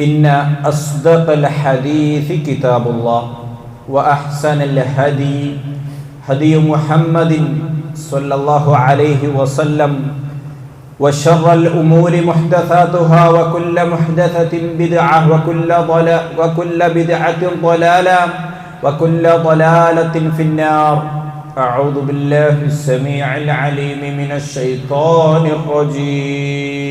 إن أصدق الحديث كتاب الله وأحسن الهدي هدي محمد صلى الله عليه وسلم وشر الأمور محدثاتها وكل محدثة بدعة وكل ضلال وكل بدعة ضلالة وكل ضلالة في النار أعوذ بالله السميع العليم من الشيطان الرجيم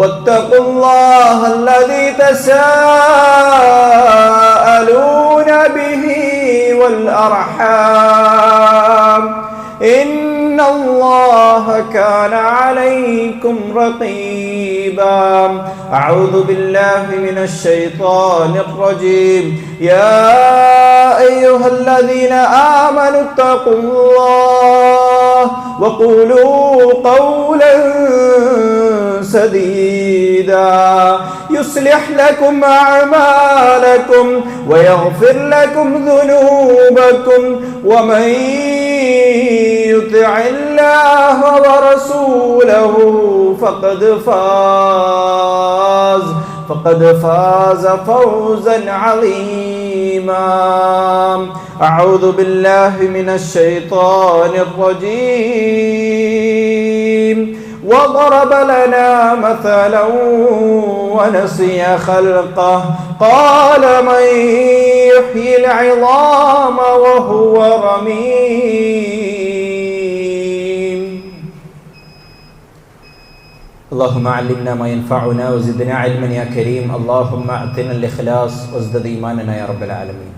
واتقوا الله الذي تساءلون به والأرحام. إن الله كان عليكم رقيبا. أعوذ بالله من الشيطان الرجيم. يا أيها الذين آمنوا اتقوا الله وقولوا قولا سديدا. يصلح لكم أعمالكم ويغفر لكم ذنوبكم. ومن يطع الله ورسوله فقد فاز فقد فاز فوزا عظيما. أعوذ بالله من الشيطان الرجيم. وضرب لنا مثلا ونسي خلقه. قال من يحيي العظام وهو رميم. اللهم علمنا ما ينفعنا وزدنا علما يا كريم. اللهم أعطنا الإخلاص وازدد إيماننا يا رب العالمين.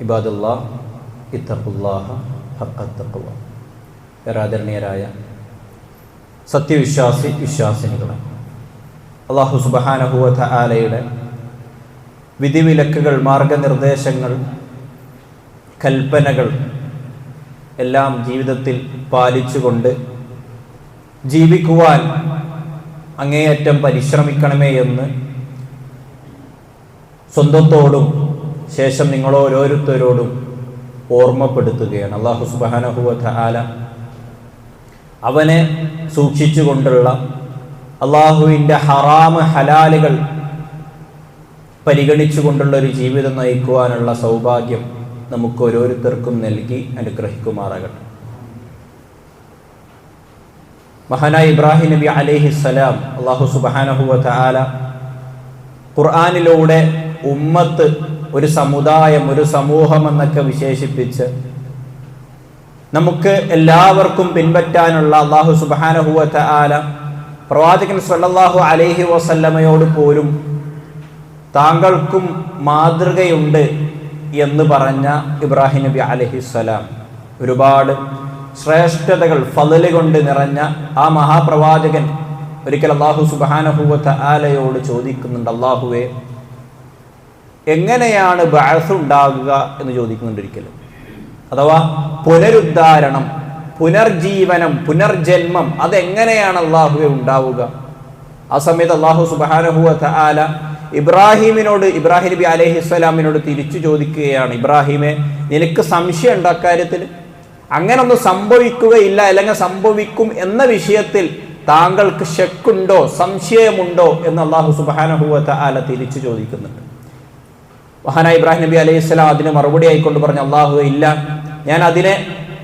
عباد الله اتقوا الله حق التقوى. ആദരണീയരായ സത്യവിശ്വാസി വിശ്വാസിനികളെ. അള്ളാഹു സുബഹാനഹുവധ ആലയുടെ വിധിവിലക്കുകൾ മാർഗനിർദ്ദേശങ്ങൾ കൽപ്പനകൾ എല്ലാം ജീവിതത്തിൽ പാലിച്ചുകൊണ്ട് ജീവിക്കുവാൻ അങ്ങേയറ്റം പരിശ്രമിക്കണമേ എന്ന് സ്വന്തത്തോടും ശേഷം നിങ്ങളോരോരുത്തരോടും ഓർമ്മപ്പെടുത്തുകയാണ്. അള്ളാഹു സുബാനഹുവധ ആല അവനെ സൂക്ഷിച്ചുകൊണ്ടുള്ള അള്ളാഹുവിന്റെ ഹറാമ് ഹലാലുകൾ പരിഗണിച്ചുകൊണ്ടുള്ള ഒരു ജീവിതം നയിക്കുവാനുള്ള സൗഭാഗ്യം നമുക്ക് ഓരോരുത്തർക്കും നൽകി അനുഗ്രഹിക്കുമാറാകട്ടെ. മഹാനായ ഇബ്രാഹിം നബി അലൈഹിസ്സലാം അള്ളാഹു സുബാനഹുവ ആല ഖുർആാനിലൂടെ ഉമ്മത്ത് ഒരു സമുദായം ഒരു സമൂഹം എന്നൊക്കെ വിശേഷിപ്പിച്ച് നമുക്ക് എല്ലാവർക്കും പിൻപറ്റാനുള്ള അള്ളാഹു സുബാനഹുവത്ത ആല പ്രവാചകൻ സല്ലാഹു അലൈഹി വസല്ലമയോട് പോലും താങ്കൾക്കും മാതൃകയുണ്ട് എന്ന് പറഞ്ഞ ഇബ്രാഹിം നബി അലഹിസ്സലാം ഒരുപാട് ശ്രേഷ്ഠതകൾ ഫലല് കൊണ്ട് നിറഞ്ഞ ആ മഹാപ്രവാചകൻ ഒരിക്കൽ അള്ളാഹു സുബാനഹുവത്ത ആലയോട് ചോദിക്കുന്നുണ്ട് അള്ളാഹുവെ എങ്ങനെയാണ് ബാസ് ഉണ്ടാകുക? എന്ന് ചോദിക്കുന്നുണ്ട് ഒരിക്കലും. അഥവാ പുനരുദ്ധാരണം പുനർജീവനം പുനർജന്മം അതെങ്ങനെയാണ് അള്ളാഹുവെ ഉണ്ടാവുക? ആ സമയത്ത് അള്ളാഹു സുബാനഹുവ ആല ഇബ്രാഹിമിനോട് ഇബ്രാഹിം നബി അലൈഹി സ്വലാമിനോട് തിരിച്ചു ചോദിക്കുകയാണ്. ഇബ്രാഹിമെ നിനക്ക് സംശയം ഉണ്ട് അക്കാര്യത്തിൽ? അങ്ങനെ ഒന്നും സംഭവിക്കുകയില്ല അല്ലെങ്കിൽ സംഭവിക്കും എന്ന വിഷയത്തിൽ താങ്കൾക്ക് ഷെക്കുണ്ടോ സംശയമുണ്ടോ എന്ന് അള്ളാഹു സുബാനഹുവത്ത ആല തിരിച്ചു ചോദിക്കുന്നുണ്ട്. മഹാന ഇബ്രാഹിം നബി അലൈഹി സ്വലാം അതിന് മറുപടി ആയിക്കൊണ്ട് പറഞ്ഞു അള്ളാഹു ഇല്ല. ഞാൻ അതിനെ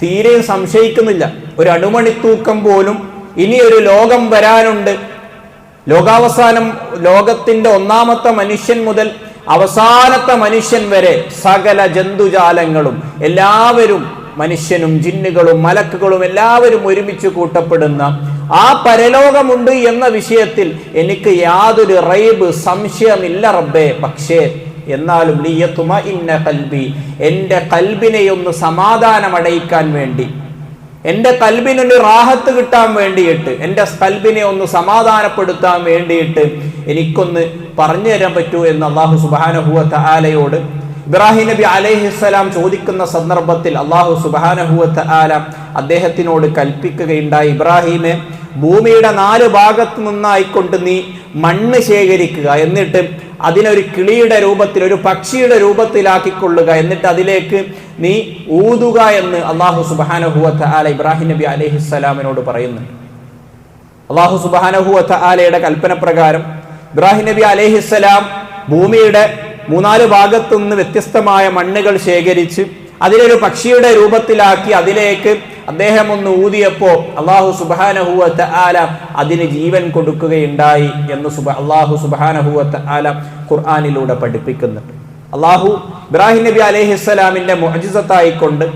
തീരെ സംശയിക്കുന്നില്ല. ഒരു അണുമണിത്തൂക്കം പോലും ഇനി ഒരു ലോകം വരാനുണ്ട്. ലോകാവസാനം ലോകത്തിന്റെ ഒന്നാമത്തെ മനുഷ്യൻ മുതൽ അവസാനത്തെ മനുഷ്യൻ വരെ സകല ജന്തുജാലങ്ങളും എല്ലാവരും മനുഷ്യനും ജിന്നുകളും മലക്കുകളും എല്ലാവരും ഒരുമിച്ച് കൂട്ടപ്പെടുന്ന ആ പരലോകമുണ്ട് എന്ന വിഷയത്തിൽ എനിക്ക് യാതൊരു റൈബ് സംശയമില്ല റബ്ബേ. പക്ഷേ എന്നാലും ലിയത്തുമ ഇന്ന കൽബി. എന്റെ കൽബിനെ ഒന്ന് സമാധാനമടയിക്കാൻ വേണ്ടി. എന്റെ കൽബിനൊരു റാഹത്ത് കിട്ടാൻ വേണ്ടിയിട്ട് എന്റെ കൽബിനെ ഒന്ന് സമാധാനപ്പെടുത്താൻ വേണ്ടിയിട്ട് എനിക്കൊന്ന് പറഞ്ഞു തരാൻ പറ്റൂ എന്ന് അള്ളാഹു സുബാനഹുഅത്ത ആലയോട് ഇബ്രാഹിം നബി അലൈഹിസ്സലാം ചോദിക്കുന്ന സന്ദർഭത്തിൽ അള്ളാഹു സുബാനഹുഅത്ത ആല അദ്ദേഹത്തിനോട് കൽപ്പിക്കുകയുണ്ടായി. ഇബ്രാഹിമെ ഭൂമിയുടെ നാല് ഭാഗത്ത് നിന്നായിക്കൊണ്ട് നീ മണ്ണ് ശേഖരിക്കുക. എന്നിട്ട് അതിനൊരു കിളിയുടെ രൂപത്തിൽ ഒരു പക്ഷിയുടെ രൂപത്തിലാക്കിക്കൊള്ളുക. എന്നിട്ട് അതിലേക്ക് നീ ഊതുക എന്ന് അള്ളാഹു സുബാനഹുവത്ത ആല ഇബ്രാഹിം നബി അലഹിസ്സലാമിനോട് പറയുന്നുണ്ട് അള്ളാഹു സുബാനഹുവത്ത ആലയുടെ കൽപ്പന പ്രകാരം ഇബ്രാഹിം നബി അലഹിസ്സലാം ഭൂമിയുടെ മൂന്നാൽ ഭാഗത്തു നിന്ന് വ്യത്യസ്തമായ മണ്ണുകൾ ശേഖരിച്ച് അതിലൊരു പക്ഷിയുടെ രൂപത്തിലാക്കി അതിലേക്ക് അദ്ദേഹം ഒന്ന് ഊതിയപ്പോ അള്ളാഹു സുബാനഹുവത്ത് ആല അതിന് ജീവൻ കൊടുക്കുകയുണ്ടായി എന്ന് സുബ അള്ളാഹു സുബാനഹുവത്ത് ആല ഖുർആാനിലൂടെ പഠിപ്പിക്കുന്നുണ്ട്. അള്ളാഹു ഇബ്രാഹിം നബി അലഹിസ്സലാമിന്റെ മുഹജിസത്തായിക്കൊണ്ട്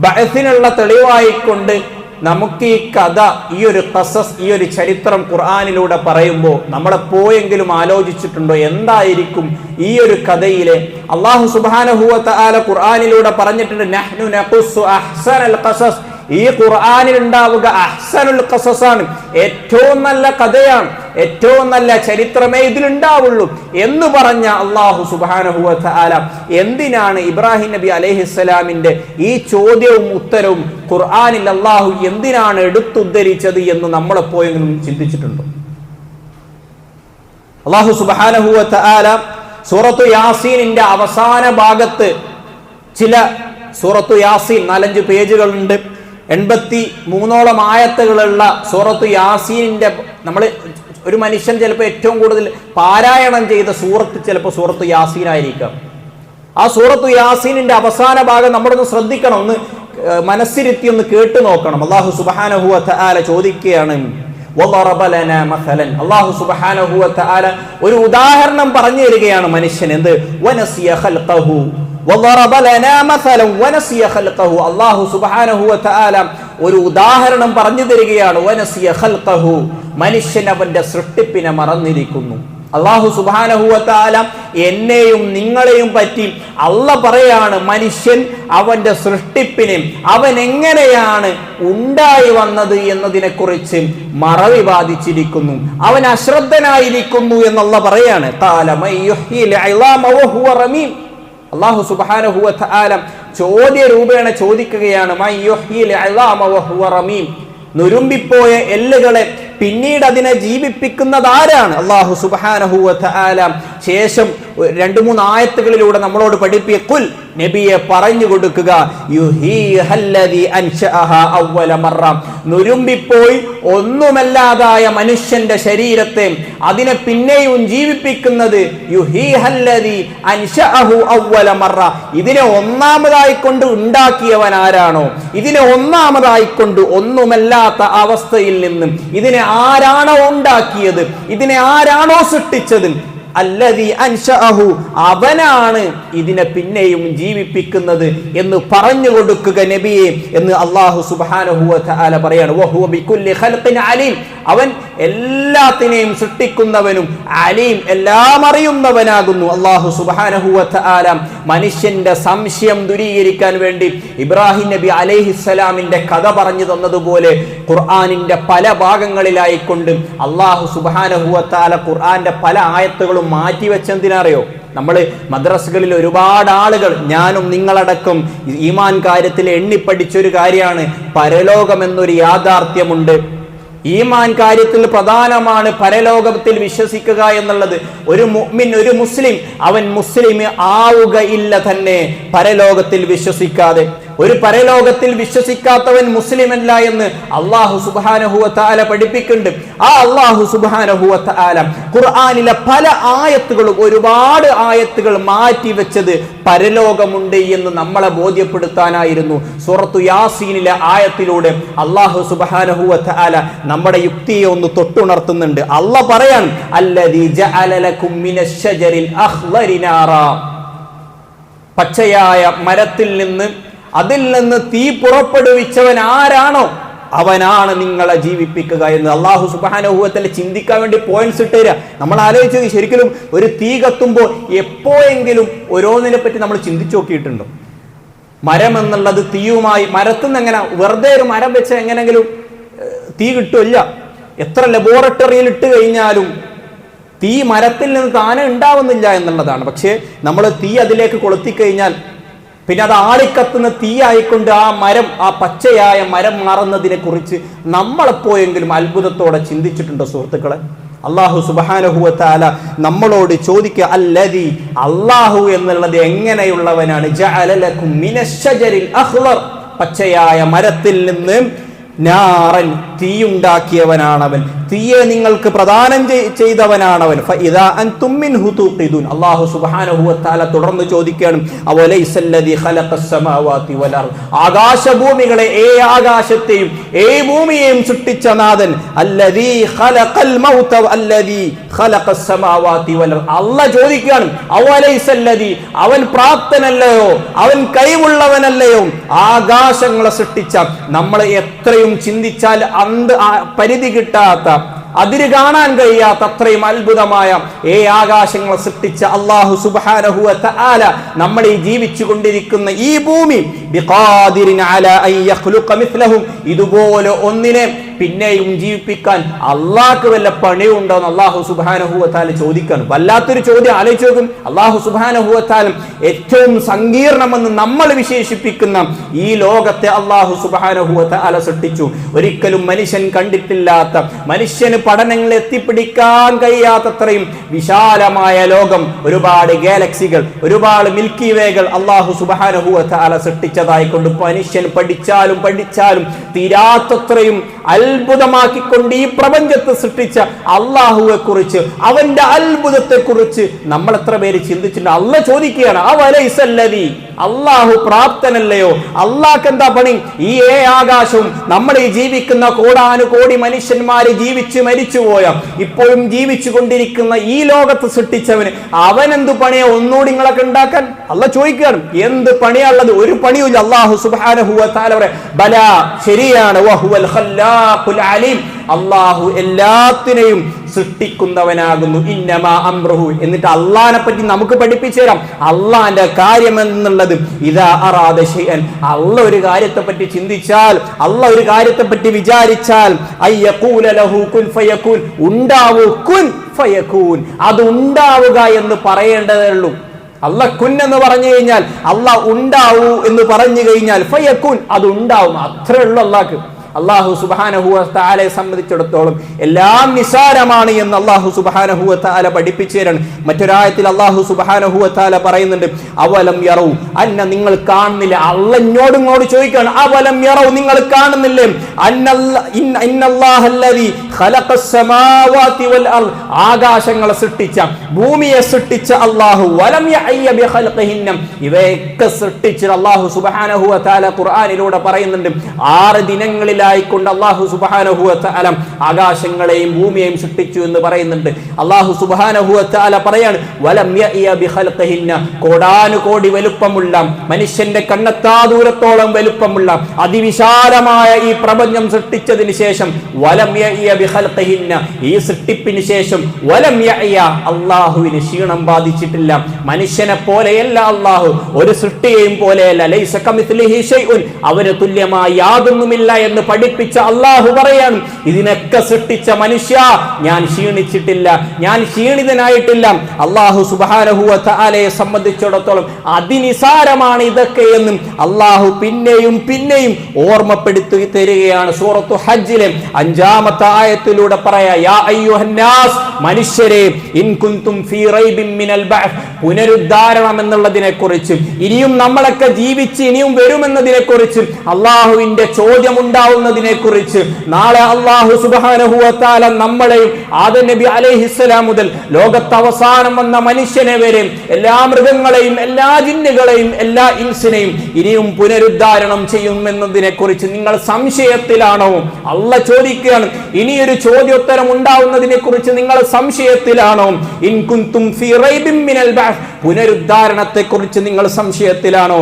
ബഹസിനുള്ള തെളിവായിക്കൊണ്ട് നമുക്ക് ഈ കഥ ഈ ഒരു കസസ് ഈ ഒരു ചരിത്രം ഖുർആാനിലൂടെ പറയുമ്പോൾ നമ്മളെ പോയെങ്കിലും ആലോചിച്ചിട്ടുണ്ടോ? എന്തായിരിക്കും ഈ ഒരു കഥയിലെ? അള്ളാഹു സുബാനഹുവത്ത തആല ഖുർആാനിലൂടെ പറഞ്ഞിട്ടുണ്ട് നഹ്നു അഹ്സനൽ ഖസസ്. ഈ ഖുർആാനിൽ ഉണ്ടാവുക അഹ്സനുൽ ഖസസാണ്. ഏറ്റവും നല്ല കഥയാണ്. ഏറ്റവും നല്ല ചരിത്രമേ ഇതിലുണ്ടാവുള്ളൂ എന്ന് പറഞ്ഞ അള്ളാഹു സുബാനഹുവത്ത ആല എന്തിനാണ് ഇബ്രാഹിം നബി അലഹിസ്സലാമിന്റെ ഈ ചോദ്യവും ഉത്തരവും ഖുർആാനിൽ അള്ളാഹു എന്തിനാണ് എടുത്തുദ്ധരിച്ചത് എന്ന് നമ്മളെപ്പോയെങ്കിലും ചിന്തിച്ചിട്ടുണ്ടോ? അള്ളാഹു സുബാനഹുവത്ത ആല സൂറത്തു യാസീനിന്റെ അവസാന ഭാഗത്ത് ചില സൂറത്തു യാസീൻ നാലഞ്ച് പേജുകളുണ്ട്. എൺപത്തി മൂന്നോളം ആയത്തുകളുള്ള സൂറത്ത് യാസീനിന്റെ നമ്മൾ ഒരു മനുഷ്യൻ ചിലപ്പോൾ ഏറ്റവും കൂടുതൽ പാരായണം ചെയ്ത സൂറത്ത് ചിലപ്പോൾ സൂറത്ത് യാസീനായിരിക്കാം. ആ സൂറത്ത് യാസീനിന്റെ അവസാന ഭാഗം നമ്മളൊന്ന് ശ്രദ്ധിക്കണം ഒന്ന് മനസ്സിരുത്തി ഒന്ന് കേട്ടു നോക്കണം. അള്ളാഹു സുബാനഹുവ അല ചോദിക്കുകയാണ് അള്ളാഹു സുബാനഹുവ ഒരു ഉദാഹരണം പറഞ്ഞു തരികയാണ് മനുഷ്യൻ എന്ത്? അള്ളാഹു സുബാനഹുവ താലാം ഒരു ഉദാഹരണം പറഞ്ഞു തരികയാണ്. മനുഷ്യൻ അവന്റെ സൃഷ്ടിപ്പിനെ മറന്നിരിക്കുന്നു. അള്ളാഹു സുബാനഹുവ താലാം എന്നെയും നിങ്ങളെയും പറ്റി അള്ള പറയാണ് മനുഷ്യൻ അവന്റെ സൃഷ്ടിപ്പിനെ അവൻ എങ്ങനെയാണ് ഉണ്ടായി വന്നത് എന്നതിനെക്കുറിച്ച് മറവി ബാധിച്ചിരിക്കുന്നു. അവൻ അശ്രദ്ധനായിരിക്കുന്നു എന്നുള്ള പറയാണ്. താലമ അള്ളാഹു സുബാനഹുവല ചോദ്യ രൂപേണ ചോദിക്കുകയാണ് നുരുമ്പിപ്പോയ എല്ലുകളെ പിന്നീട് അതിനെ ജീവിപ്പിക്കുന്നത് ആരാണ്? അള്ളാഹു സുബാനഹുല ശേഷം രണ്ടു മൂന്ന് ആയത്തുകളിലൂടെ നമ്മളോട് പഠിപ്പിയ കുൽ നബിയെ പറഞ്ഞു കൊടുക്കുക. നുരുമ്പിപ്പോയി ഒന്നുമല്ലാതായ മനുഷ്യന്റെ ശരീരത്തെ അതിനെ പിന്നെയും ജീവിപ്പിക്കുന്നത് ഇതിനെ ഒന്നാമതായി കൊണ്ട് ഉണ്ടാക്കിയവൻ ആരാണോ ഇതിനെ ഒന്നാമതായി കൊണ്ട് ഒന്നുമല്ലാത്ത അവസ്ഥയിൽ നിന്നും ഇതിനെ ആരാണോ ഉണ്ടാക്കിയത് ഇതിനെ ആരാണോ സൃഷ്ടിച്ചത് അല്ലദീ അൻഷഅഹു അവനാണ് ഇതിനെ പിന്നെയും ജീവിപ്പിക്കുന്നത് എന്ന് പറഞ്ഞു കൊടുക്കുക നബിയെ എന്ന് അള്ളാഹു സുബ്ഹാനഹു വ തആല പറയാണ്. അലീം. അവൻ എല്ലാത്തിനെയും സൃഷ്ടിക്കുന്നവനും അലീം എല്ലാം അറിയുന്നവനാകുന്നു. അള്ളാഹു വ തആല മനുഷ്യന്റെ സംശയം ദുരീകരിക്കാൻ വേണ്ടി ഇബ്രാഹിം നബി അലൈഹിസ്സലാമിന്റെ കഥ പറഞ്ഞു തന്നതുപോലെ ഖുർആനിന്റെ പല ഭാഗങ്ങളിലായിക്കൊണ്ട് അള്ളാഹു വ തആല ഖുർആന്റെ പല ആയത്തുകളും മാറ്റിവെച്ചെന്തിനറിയോ നമ്മൾ മദ്രസകളിൽ ഒരുപാട് ആളുകൾ ഞാനും നിങ്ങളടക്കം ഈമാൻ കാര്യത്തിൽ എണ്ണിപ്പടിച്ചൊരു കാര്യമാണ് പരലോകം എന്നൊരു യാഥാർത്ഥ്യമുണ്ട്. ഈമാൻ കാര്യത്തിൽ പ്രധാനമാണ് പരലോകത്തിൽ വിശ്വസിക്കുക എന്നുള്ളത്. ഒരു മുഅ്മിൻ ഒരു മുസ്ലിം അവൻ മുസ്ലിം ആവുകയില്ല തന്നെ പരലോകത്തിൽ വിശ്വസിക്കാതെ. ഒരു പരലോകത്തിൽ വിശ്വസിക്കാത്തവൻ മുസ്ലിമല്ല എന്ന് അള്ളാഹു സുബാനഹുവ താല പഠിപ്പിക്കുന്നുണ്ട്. ആ അള്ളാഹു സുബാനഹുവ താല ഖുർആാനിലെ പല ആയത്തുകളും ഒരുപാട് ആയത്തുകൾ മാറ്റി വെച്ചത് പരലോകമുണ്ട് എന്ന് നമ്മളെ ബോധ്യപ്പെടുത്താനായിരുന്നു. സുറത്തു യാസീനിലെ ആയത്തിലൂടെ അള്ളാഹു സുബാനഹുവ താല നമ്മുടെ യുക്തിയെ ഒന്ന് തൊട്ടുണർത്തുന്നുണ്ട്. അള്ള പറയാണ് അല്ലദീ ജഅല ലക്കും മിനശ്ശജരിൽ അഖ്ളരി നാറാ. പച്ചയായ മരത്തിൽ നിന്ന് അതിൽ നിന്ന് തീ പുറപ്പെടുവിച്ചവൻ ആരാണോ അവനാണ് നിങ്ങളെ ജീവിപ്പിക്കുക എന്ന് അള്ളാഹു സുബാനുഭവത്തിൽ ചിന്തിക്കാൻ വേണ്ടി പോയിന്റ്സ് ഇട്ട് തരിക നമ്മൾ ആലോചിച്ചത് ശരിക്കും ഒരു തീ കത്തുമ്പോൾ എപ്പോഴെങ്കിലും ഓരോന്നിനെ പറ്റി നമ്മൾ ചിന്തിച്ചു നോക്കിയിട്ടുണ്ടോ? മരം എന്നുള്ളത് തീയുമായി മരത്തിൽ നിന്ന് എങ്ങനെ വെറുതെ ഒരു മരം വെച്ച് എങ്ങനെങ്കിലും തീ കിട്ടില്ല എത്ര ലബോറട്ടറിയിൽ ഇട്ട് കഴിഞ്ഞാലും തീ മരത്തിൽ നിന്ന് താനെ ഉണ്ടാവുന്നില്ല എന്നുള്ളതാണ്. പക്ഷേ നമ്മൾ തീ അതിലേക്ക് കൊളുത്തിക്കഴിഞ്ഞാൽ പിന്നെ അത് ആളിക്കത്തുന്ന തീ ആയിക്കൊണ്ട് ആ മരം ആ പച്ചയായ മരം മാറുന്നതിനെ കുറിച്ച് നമ്മളെപ്പോയെങ്കിലും അത്ഭുതത്തോടെ ചിന്തിച്ചിട്ടുണ്ടോ സുഹൃത്തുക്കളെ? അള്ളാഹു സുബാനഹുവത്താല നമ്മളോട് ചോദിക്കുക അല്ലതി അള്ളാഹു എന്നുള്ളത് എങ്ങനെയുള്ളവനാണ്? പച്ചയായ മരത്തിൽ നിന്ന് നാറൻ തീയുണ്ടാക്കിയവനാണവൻ. തീയെ നിങ്ങൾക്ക് പ്രദാനം ചെയ്തവനാണ് അവൻ അള്ളാഹു സുബാന മിൻഹു തൂഖിദൂൻ. അല്ലാഹു സുബ്ഹാനഹു വ തുടർന്ന് ചോദിക്കണം അവലെ ആകാശഭൂമികളെ ഏ ആകാശത്തെയും ഏ ഭൂമിയെയും സൃഷ്ടിച്ച നാഥൻ അല്ലതി അർദ്. അല്ലാഹ് ചോദിക്കുകയാണ് അവലൈസല്ലദീ അവൻ പ്രാപ്തനല്ലയോ അവൻ കഴിവുള്ളവനല്ലയോ ആകാശങ്ങളെ സൃഷ്ടിച്ച നമ്മൾ എത്രയും ചിന്തിച്ചാൽ അന്ത് പരിധി കിട്ടാത്ത അതിര് കാണാൻ കഴിയാത്ത അത്രയും അത്ഭുതമായ ഏ ആകാശങ്ങളെ സൃഷ്ടിച്ച അള്ളാഹു സുബ്ഹാനഹു ആല നമ്മൾ ഈ ജീവിച്ചു കൊണ്ടിരിക്കുന്ന ഈ ഭൂമി ഇതുപോലെ ഒന്നിനെ പിന്നെയും ജീവിപ്പിക്കാൻ അള്ളാഹ്ക്ക് വല്ല പണിയുണ്ടോ എന്ന് അള്ളാഹു തആല ചോദിക്കാണ്. വല്ലാത്തൊരു ചോദ്യം ആലോചിച്ച് നോക്കും. അള്ളാഹു തആല ഏറ്റവും സങ്കീർണമെന്ന് നമ്മൾ വിശേഷിപ്പിക്കുന്ന ഈ ലോകത്തെ അള്ളാഹു സുബാനഹുവത്താല സൃഷ്ടിച്ചു. ഒരിക്കലും മനുഷ്യൻ കണ്ടിട്ടില്ലാത്ത മനുഷ്യന് പഠനങ്ങൾ എത്തിപ്പിടിക്കാൻ കഴിയാത്തത്രയും വിശാലമായ ലോകം ഒരുപാട് ഗാലക്സികൾ ഒരുപാട് മിൽക്കി വേകൾ അള്ളാഹു സുബാനഹുവത്താല സൃഷ്ടിച്ചതായിക്കൊണ്ട് മനുഷ്യൻ പഠിച്ചാലും പഠിച്ചാലും തീരാത്തത്രയും അത്ഭുതമാക്കിക്കൊണ്ട് ഈ പ്രപഞ്ചത്തെ സൃഷ്ടിച്ച അള്ളാഹുവെ കുറിച്ച് അവന്റെ അത്ഭുതത്തെ കുറിച്ച് നമ്മൾ എത്ര പേര് ചിന്തിച്ചിട്ടുണ്ട്? അല്ല ചോദിക്കുകയാണ് അവലൈസല്ലതി അള്ളാഹു പ്രാപ്തനല്ലയോ? അള്ളാഹ് എന്താ പണി? ഈ ഏ ആകാശവും നമ്മൾ ഈ ജീവിക്കുന്ന കോടാനുകോടി മനുഷ്യന്മാര് ജീവിച്ച് മരിച്ചുപോയ ഇപ്പോഴും ജീവിച്ചു കൊണ്ടിരിക്കുന്ന ഈ ലോകത്ത് സൃഷ്ടിച്ചവന് അവൻ എന്ത് പണിയാ ഒന്നുകൂടി നിങ്ങളൊക്കെ ഉണ്ടാക്കാൻ? അല്ല ചോദിക്കുകയാണ് എന്ത് പണിയാ ഉള്ളത്? ഒരു പണിയുമില്ല. അള്ളാഹു സുബ്ഹാനഹു വ തആല പറയാ ബല ശരിയാണ്. അലീം. അള്ളാഹു എല്ലാത്തിനെയും സൃഷ്ടിക്കുന്നവനാകുന്നു. ഇന്നമാ അമ്രഹു എന്നിട്ട് അള്ളാഹിനെ പറ്റി നമുക്ക് പഠിപ്പിച്ചു തരാം. അള്ളാന്റെ കാര്യം എന്നുള്ളത് ഇതാ അറാദ അള്ള ഒരു കാര്യത്തെ പറ്റി ചിന്തിച്ചാൽ അള്ള ഒരു കാര്യത്തെ പറ്റി വിചാരിച്ചാൽ ഉണ്ടാവൂ കുൻ അത് ഉണ്ടാവുക എന്ന് പറയേണ്ടതേ ഉള്ളൂ. അല്ല കുൻ എന്ന് പറഞ്ഞു കഴിഞ്ഞാൽ അല്ല ഉണ്ടാവൂ എന്ന് പറഞ്ഞു കഴിഞ്ഞാൽ ഫയക്കുൻ. അത് ഉണ്ടാവും. അത്രേ ഉള്ളൂ അള്ളാഹ്ക്ക് അള്ളാഹു സുബാനഹുവ താലയെ സംബന്ധിച്ചിടത്തോളം എല്ലാം നിസാരമാണ് എന്ന് അള്ളാഹു സുബാനഹുവ താല പഠിപ്പിച്ചു തരണം മറ്റൊരായത്തിൽ അള്ളാഹു സുബാനഹുവ താല പറയുന്നുണ്ട് അവലം യറവും അന്ന നിങ്ങൾ കാണുന്നില്ല. അള്ളഞ്ഞോടും ഇങ്ങോട്ട് ചോദിക്കാണ് അവലം യറവും നിങ്ങൾ കാണുന്നില്ലേ? ആകാശങ്ങളെ സൃഷ്ടിച്ച ഭൂമിയെ സൃഷ്ടിച്ച അള്ളാഹു വലം ഇവയൊക്കെ സൃഷ്ടിച്ച അള്ളാഹു സുബ്ഹാനഹു വ തആല ഖുർആനിലൂടെ പറയുന്നുണ്ട് ആറ് ദിനങ്ങളിലായി മുതലായിക്കൊണ്ട് അള്ളാഹു സുബാനഹുവത്ത് ആകാശങ്ങളെയും ഭൂമിയെയും സൃഷ്ടിച്ചു എന്ന് പറയുന്നുണ്ട്. അള്ളാഹു സുബാനഹുവത്ത് പറയാണ് കോടാനുകോടി വലുപ്പമുള്ള മനുഷ്യന്റെ കണ്ണത്താ ദൂരത്തോളം വലുപ്പമുള്ള അതിവിശാലമായ ഈ പ്രപഞ്ചം സൃഷ്ടിച്ചതിന് ശേഷം വലം ഈ സൃഷ്ടിപ്പിന് ശേഷം വലം അള്ളാഹുവിന് ക്ഷീണം ബാധിച്ചിട്ടില്ല. മനുഷ്യനെ പോലെയല്ല അള്ളാഹു ഒരു സൃഷ്ടിയെയും പോലെയല്ല. അവന് തുല്യമായി യാതൊന്നുമില്ല എന്ന് പഠിപ്പിച്ച അള്ളാഹു പറയാണ് ഇതിനൊക്കെ സൃഷ്ടിച്ച മനുഷ്യ ഞാൻ ക്ഷീണിച്ചിട്ടില്ല ഞാൻ ക്ഷീണിതനായിട്ടില്ല. അള്ളാഹു സുബാനഹുവ സംബന്ധിച്ചിടത്തോളം അതിനിസാരമാണ് ഇതൊക്കെ എന്നും അള്ളാഹു പിന്നെയും പിന്നെയും ഓർമ്മപ്പെടുത്തി തരികയാണ് സൂറത്തു ഹജ്ജിലെ അഞ്ചാമത്തെ ആയത്തിലൂടെ പറയാ യാ അയ്യുഹന്നാസ് മനുഷ്യരെ ഫീ റൈബിൻ മിനൽ പുനരുദ്ധാരണം എന്നുള്ളതിനെ കുറിച്ച് ഇനിയും നമ്മളൊക്കെ ജീവിച്ച് ഇനിയും വരുമെന്നതിനെ കുറിച്ച് അള്ളാഹുവിന്റെ ചോദ്യം ഉണ്ടാവുന്നതിനെ കുറിച്ച് നാളെ അള്ളാഹു സുബാനഹുവത്താല നമ്മളെയും ആദ നബി അലൈഹിസ്സലാം മുതൽ ലോകത്ത് അവസാനം വന്ന മനുഷ്യനെ വരെ എല്ലാ മൃഗങ്ങളെയും എല്ലാ ജിന്നുകളെയും എല്ലാ ഇൻസിനെയും ഇനിയും പുനരുദ്ധാരണം ചെയ്യുമെന്നതിനെ കുറിച്ച് നിങ്ങൾ സംശയത്തിലാണോ? അല്ല ചോദിക്കുകയാണ്. ഇനിയൊരു ചോദ്യോത്തരം ഉണ്ടാവുന്നതിനെ കുറിച്ച് നിങ്ങൾ സംശയത്തിലാണോ? ഇൻ കുന്തും ഫീ റൈബിൻ മിനൽ പുനരുദ്ധാരണത്തെ കുറിച്ച് നിങ്ങൾ സംശയത്തിലാണോ?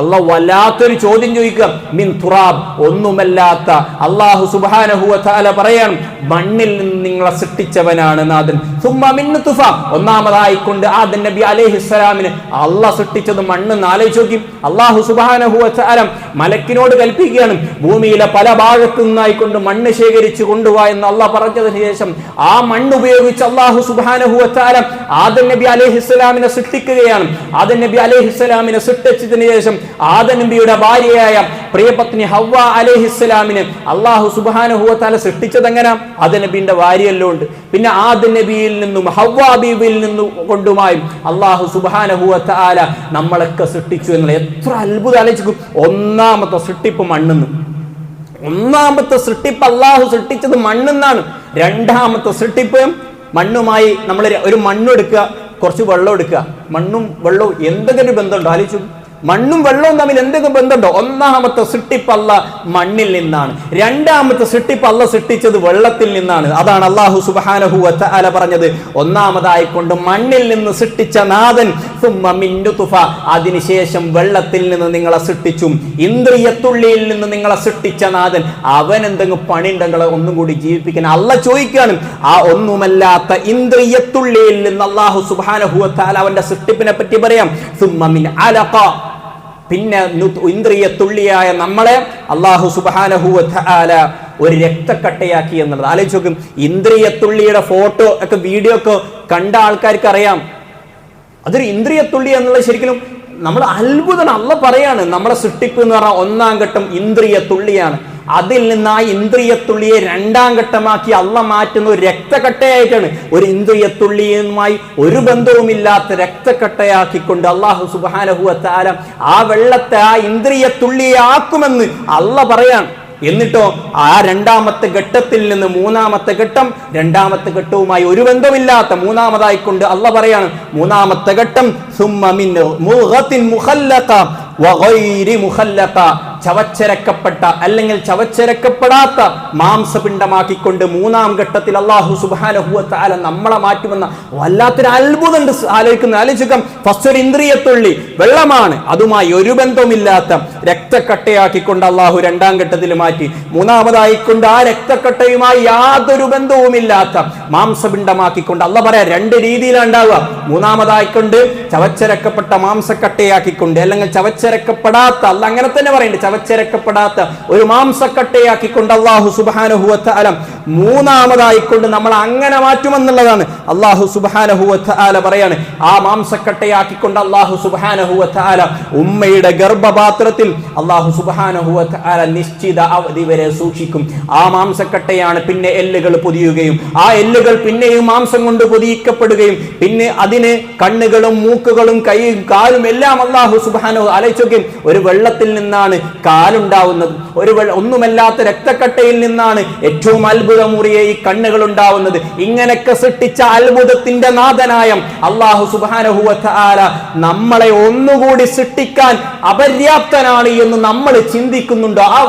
അല്ലാഹ് വല്ലാത്തൊരു ചോദ്യം ചോദിക്കുക. മിൻ തുറാബ് ഒന്നുമല്ലാത്ത അള്ളാഹു സുബ്ഹാനഹു വ തആല പറയാണ് മണ്ണിൽ നിന്ന് നിങ്ങളെ സൃഷ്ടിച്ചവനാണ് നാഥൻ. തുഫ ഒന്നാമതായി കൊണ്ട് ആദൻ നബി അലൈഹിസ്സലാമിനെ അള്ളാഹ് സൃഷ്ടിച്ചത് മണ്ണ് ആലോചിച്ച് നോക്കി. അള്ളാഹു സുബ്ഹാനഹു വ തആല മലക്കിനോട് കൽപ്പിക്കുകയാണ്. ഭൂമിയിലെ പല ഭാഗത്തു നിന്നായി കൊണ്ട് മണ്ണ് ശേഖരിച്ചു കൊണ്ടുപോവാ എന്ന് അള്ളാഹ് പറഞ്ഞതിന് ശേഷം ആ മണ്ണ് ഉപയോഗിച്ച് അള്ളാഹു സുബ്ഹാനഹു വ തആല ആദം നബി അലൈഹിസ്സലാമിനെ സൃഷ്ടിക്കുകയാണ്. ആദം നബി അലൈഹിസ്സലാമിനെ സൃഷ്ടിച്ചതിന് ശേഷം ആദം നബിയുടെ ഭാര്യയായ പ്രിയപത്നി ഹവ്വ അലൈഹിസ്സലാമിനെ അള്ളാഹു തആല സൃഷ്ടിച്ചത് എങ്ങനെ ആദം നബിന്റെ ഭാര്യയല്ലോ ഉണ്ട് പിന്നെ ആദം നബിയിൽ നിന്നും ഹവ്വ ബീബിൽ നിന്നും കൊണ്ടുമായി അള്ളാഹു തആല നമ്മളൊക്കെ സൃഷ്ടിച്ചു എന്നുള്ള എത്ര അത്ഭുതം ആലോചിക്കും. ഒന്നാമത്തെ സൃഷ്ടിപ്പ് മണ്ണെന്ന്. ഒന്നാമത്തെ സൃഷ്ടിപ്പ് അള്ളാഹു സൃഷ്ടിച്ചത് മണ്ണെന്നാണ്. രണ്ടാമത്തെ സൃഷ്ടിപ്പ് മണ്ണുമായി നമ്മൾ ഒരു മണ്ണെടുക്കുക കുറച്ച് വെള്ളം എടുക്കുക. മണ്ണും വെള്ളവും എന്തെങ്കിലും ബന്ധമുണ്ടോ? ആലോചിച്ചു. മണ്ണും വെള്ളവും തമ്മിൽ എന്തെങ്കിലും ബന്ധമുണ്ടോ? ഒന്നാമത്തെ സൃഷ്ടിപ്പ് മണ്ണിൽ നിന്നാണ്. രണ്ടാമത്തെ സൃഷ്ടിപ്പ് സൃഷ്ടിച്ചത് വെള്ളത്തിൽ നിന്നാണ്. അതാണ് അള്ളാഹു സുബാനഹു അല പറഞ്ഞത്. ഒന്നാമതായി കൊണ്ട് മണ്ണിൽ നിന്ന് സൃഷ്ടിച്ച നാഥൻ തുഫ അതിനുശേഷം വെള്ളത്തിൽ നിന്ന് നിങ്ങളെ സൃഷ്ടിച്ചു. ഇന്ദ്രിയത്തുള്ളിയിൽ നിന്ന് നിങ്ങളെ സൃഷ്ടിച്ച നാഥൻ. അവൻ എന്തെങ്കിലും പണിയുണ്ടെങ്കിൽ ഒന്നും കൂടി ജീവിപ്പിക്കാൻ അല്ല ചോദിക്കാനും ആ ഒന്നുമല്ലാത്ത ഇന്ദ്രിയത്തുള്ളിയിൽ നിന്ന് അള്ളാഹു സുബാനഹു അവന്റെ സൃഷ്ടിപ്പിനെ പറ്റി പറയാം. സുമ്മ മിൻ അലഖ. പിന്നെ ഇന്ദ്രിയ തുള്ളിയായ നമ്മളെ അള്ളാഹു സുബാനഹുവ ഒരു രക്തക്കട്ടയാക്കി എന്നുള്ളത്. ആലോചിച്ച് നോക്കും ഇന്ദ്രിയ തുള്ളിയുടെ ഫോട്ടോ ഒക്കെ വീഡിയോ ഒക്കെ കണ്ട ആൾക്കാർക്ക് അറിയാം അതൊരു ഇന്ദ്രിയ തുള്ളി എന്നുള്ളത് ശരിക്കും നമ്മൾ അത്ഭുതം അല്ല പറയാണ്. നമ്മളെ സൃഷ്ടിപ്പ് എന്ന് പറഞ്ഞാൽ ഒന്നാം ഘട്ടം ഇന്ദ്രിയ തുള്ളിയാണ്. അതിൽ നിന്ന് ആ ഇന്ദ്രിയത്തുള്ളിയെ രണ്ടാം ഘട്ടമാക്കി അള്ള മാറ്റുന്ന ഒരു രക്തക്കട്ടയായിട്ടാണ്. ഒരു ഇന്ദ്രിയത്തുള്ളിയുമായി ഒരു ബന്ധവുമില്ലാത്ത രക്തക്കട്ടയാക്കിക്കൊണ്ട് അള്ളാഹു സുബാനഹുഅത്താരം ആ വെള്ളത്തെ ആ ഇന്ദ്രിയത്തുള്ളിയെ ആക്കുമെന്ന് അള്ള പറയാണ്. എന്നിട്ടോ ആ രണ്ടാമത്തെ ഘട്ടത്തിൽ നിന്ന് മൂന്നാമത്തെ ഘട്ടം രണ്ടാമത്തെ ഘട്ടവുമായി ഒരു ബന്ധമില്ലാത്ത മൂന്നാമതായിക്കൊണ്ട് അല്ല പറയാണ് മൂന്നാമത്തെ ഘട്ടം ചവച്ചരക്കപ്പെട്ട അല്ലെങ്കിൽ ചവച്ചരക്കപ്പെടാത്ത മാംസപിണ്ഡമാക്കിക്കൊണ്ട് മൂന്നാം ഘട്ടത്തിൽ അള്ളാഹു സുബാനഹുവത്താല നമ്മളെ മാറ്റുമെന്ന വല്ലാത്തൊരു അത്ഭുതമുണ്ട് ആലോചിക്കുന്ന ആലോചിക്കാം ഫസ്റ്റ് ഒരു ഇന്ദ്രിയത്തുള്ളി വെള്ളമാണ്. അതുമായി ഒരു ബന്ധവുമില്ലാത്ത രക്തക്കട്ടയാക്കിക്കൊണ്ട് അള്ളാഹു രണ്ടാം ഘട്ടത്തിൽ മാറ്റി. മൂന്നാമതായിക്കൊണ്ട് ആ രക്തക്കട്ടയുമായി യാതൊരു ബന്ധവുമില്ലാത്ത മാംസപിണ്ഡമാക്കിക്കൊണ്ട് അല്ല പറയാ രണ്ട് രീതിയിലാണ് ഉണ്ടാവുക. മൂന്നാമതായിക്കൊണ്ട് ചവച്ചരക്കപ്പെട്ട മാംസക്കട്ടയാക്കിക്കൊണ്ട് അല്ലെങ്കിൽ ചവച്ചരക്കപ്പെടാത്ത അല്ല അങ്ങനെ തന്നെ പറയുന്നുണ്ട് ചവച്ചരക്കപ്പെടാത്ത ഒരു മാംസക്കട്ടയാക്കിക്കൊണ്ട് അള്ളാഹു സുബാനഹുവത്ത അലം മൂന്നാമതായിക്കൊണ്ട് നമ്മൾ അങ്ങനെ മാറ്റുമെന്നുള്ളതാണ് അള്ളാഹു സുബാനഹുവത്ത ആല പറയാണ്. ആ മാംസക്കട്ടയാക്കിക്കൊണ്ട് അള്ളാഹു സുബാനഹുവത്ത ആല ഉമ്മയുടെ ഗർഭപാത്രത്തിൽ അള്ളാഹു സുബാനഹുവത്ത ആല നിശ്ചിത അവധി വരെ സൂക്ഷിക്കും. ആ മാംസക്കട്ടയാണ് പിന്നെ എല്ലുകൾ പൊതിയുകയും ആ എല്ലുകൾ പിന്നെയും മാംസം കൊണ്ട് പൊതിയിക്കപ്പെടുകയും പിന്നെ അതിന് കണ്ണുകളും മൂക്കുകളും കൈയും കാലും എല്ലാം അള്ളാഹു സുബാനഹു ആലോചിക്കും ഒരു വെള്ളത്തിൽ നിന്നാണ് കാലുണ്ടാവുന്നത്. ഒരു ഒന്നുമല്ലാത്ത രക്തക്കട്ടയിൽ നിന്നാണ് ഏറ്റവും അത്ഭുതമുറിയ ഈ കണ്ണുകൾ ഉണ്ടാവുന്നത് ഇങ്ങനെയൊക്കെ സൃഷ്ടിച്ച അത്ഭുതത്തിന്റെ നാഥനായം അള്ളാഹു സുബാനഹുവ ആല നമ്മളെ ഒന്നുകൂടി സൃഷ്ടിക്കാൻ അപര്യാപ്തനാണ് എന്ന് നമ്മൾ ചിന്തിക്കുന്നുണ്ടോ? ആ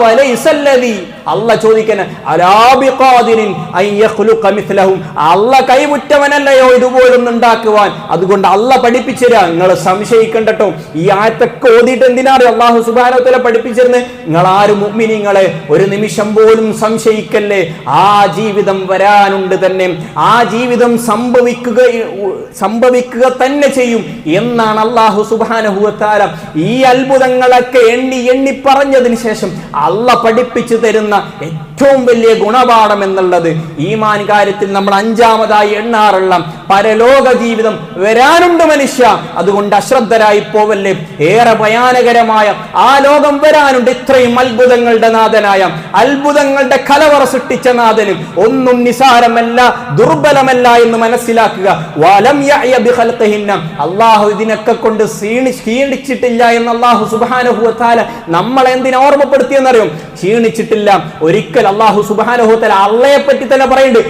അല്ല അലാബിഖാദിരിൻ അൻ യഖ്ലുഖ മിത്ലഹും അല്ല കൈമുറ്റവനല്ലയോ ഇതുപോലൊന്നുണ്ടാക്കുവാൻ? അതുകൊണ്ട് അല്ല പഠിപ്പിച്ചു നിങ്ങൾ സംശയിക്കണ്ടട്ടോ. ഈ ആയത്തൊക്കെ ഓതിയിട്ട് എന്തിനാണ് അള്ളാഹു സുബാനോത്തല പഠിപ്പിച്ചിരുന്നത് നിങ്ങൾ ആരും മുഅ്മിനീങ്ങളെ? ഒരു നിമിഷം പോലും സംശയിക്കല്ലേ? ആ ജീവിതം വരാനുണ്ട് തന്നെ. ആ ജീവിതം സംഭവിക്കുക സംഭവിക്കുക തന്നെ ചെയ്യും. എന്നാണ് അള്ളാഹു സുബാനഹുവത്താല ഈ അത്ഭുതങ്ങളൊക്കെ എണ്ണി എണ്ണി പറഞ്ഞതിന് ശേഷം അള്ള പഠിപ്പിച്ചു തരുന്ന ഏറ്റവും വലിയ ഗുണപാഠം എന്നുള്ളത് ഈമാൻ കാര്യത്തിൽ നമ്മൾ അഞ്ചാമതായി എണ്ണാറുള്ള പരലോക ജീവിതം വരാനുണ്ട് മനുഷ്യ. അതുകൊണ്ട് അശ്രദ്ധരായി പോവല്ലേ? ഏറെ ഭയാനകരമായ ആ ലോകം വരാനുണ്ട് ഇത്രയും അത്ഭുതങ്ങളുടെ നാഥനായ. അത്ഭുതങ്ങളുടെ കലവറ സൃഷ്ടിച്ച നാഥനും. ഒന്നും നിസാരമല്ല ദുർബലമല്ല എന്ന് മനസ്സിലാക്കുക. വലം അള്ളാഹു ഇതിനൊക്കെ കൊണ്ട് ക്ഷീണിച്ചിട്ടില്ല എന്ന് അള്ളാഹു സുബ്ഹാനഹു നമ്മളെന്തിനെ ഓർമ്മപ്പെടുത്തിയെന്നറിയും? ക്ഷീണിച്ചിട്ടില്ല. ഒരിക്കൽ അള്ളാഹു സുബ്ഹാനഹു വതആല അള്ളയെ പറ്റി തന്നെ പറയുന്നുണ്ട്.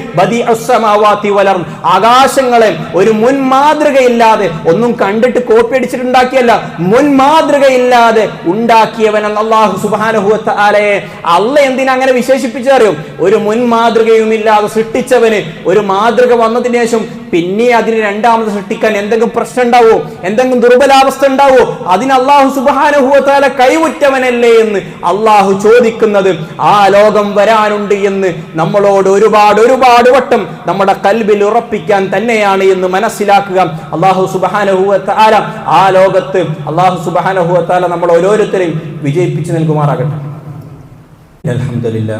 ആകാശങ്ങളെ ഒരു മുൻ മാതൃകയില്ലാതെ ഒന്നും കണ്ടിട്ട് കോപ്പി അടിച്ചിട്ടുണ്ടാക്കിയല്ല. മുൻ മാതൃകയില്ലാതെ ഉണ്ടാക്കിയവൻ അള്ളാഹു സുബ്ഹാനഹു വതആലയെ. അള്ള എന്തിനാ അങ്ങനെ വിശേഷിപ്പിച്ചറിയും? ഒരു മുൻ മാതൃകയുമില്ലാതെ സൃഷ്ടിച്ചവന് ഒരു മാതൃക വന്നതിന് ശേഷം പിന്നെ അതിന് രണ്ടാമത് സൃഷ്ടിക്കാൻ എന്തെങ്കിലും പ്രശ്നം ഉണ്ടാവോ എന്തെങ്കിലും ദുർബലാവസ്ഥ ഉണ്ടാവോ അതിന് അള്ളാഹു സുബാനുഭവത്താല കൈവുറ്റവനല്ലേ എന്ന് അള്ളാഹു ചോദിക്കുന്നത് ആ ലോകം വരാനുണ്ട് എന്ന് നമ്മളോട് ഒരുപാട് ഒരുപാട് വട്ടം നമ്മുടെ കൽബിൽ ഉറപ്പിക്കാൻ തന്നെയാണ് എന്ന് മനസ്സിലാക്കുക അള്ളാഹു സുബാനുഭവത്താല ആ ലോകത്ത് അള്ളാഹു സുബാനുഭവത്താല നമ്മൾ ഓരോരുത്തരെയും വിജയിപ്പിച്ചു നൽകുമാറാകട്ടെ അലഹമില്ല